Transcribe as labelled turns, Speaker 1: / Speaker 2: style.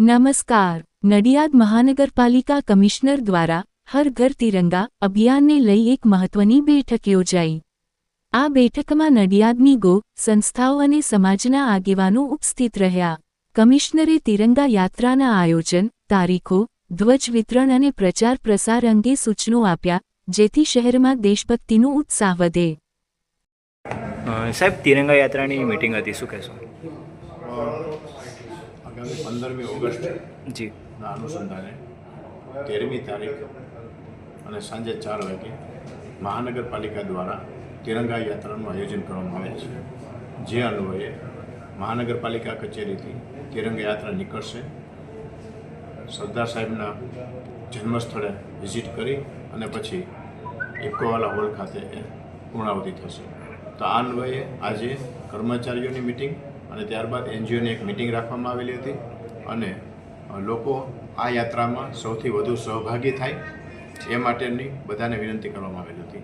Speaker 1: નમસ્કાર. નડિયાદ મહાનગરપાલિકા કમિશનર દ્વારા હર ઘર તિરંગા અભિયાનને લઈ એક મહત્વની બેઠક યોજાઈ. આ બેઠકમાં નડિયાદની ગો સંસ્થાઓ અને સમાજના આગેવાનો ઉપસ્થિત રહ્યા. કમિશનરે તિરંગા યાત્રાના આયોજન તારીખો ધ્વજ વિતરણ અને પ્રચાર પ્રસાર અંગે સૂચનો આપ્યા જેથી શહેરમાં દેશભક્તિનો ઉત્સાહ વધે.
Speaker 2: સાહેબ તિરંગા યાત્રાની મિટિંગ હતી. શું કહેશો?
Speaker 3: આગામી પંદરમી ઓગસ્ટ
Speaker 2: જી.
Speaker 3: ના અનુસંધાને તેરમી તારીખ અને સાંજે ચાર વાગે મહાનગરપાલિકા દ્વારા તિરંગા યાત્રાનું આયોજન કરવામાં આવે છે. જે અન્વયે મહાનગરપાલિકા કચેરીથી તિરંગા યાત્રા નીકળશે. સરદાર સાહેબના જન્મસ્થળે વિઝિટ કરી અને પછી ઇકોવાલા હોલ ખાતે એ પૂર્ણાવતિ થશે. તો આ અન્વયે આજે કર્મચારીઓની મિટિંગ અને ત્યારબાદ એનજીઓની એક મિટિંગ રાખવામાં આવેલી હતી અને લોકો આ યાત્રામાં સૌથી વધુ સહભાગી થાય એ માટેની બધાને વિનંતી કરવામાં આવેલી હતી.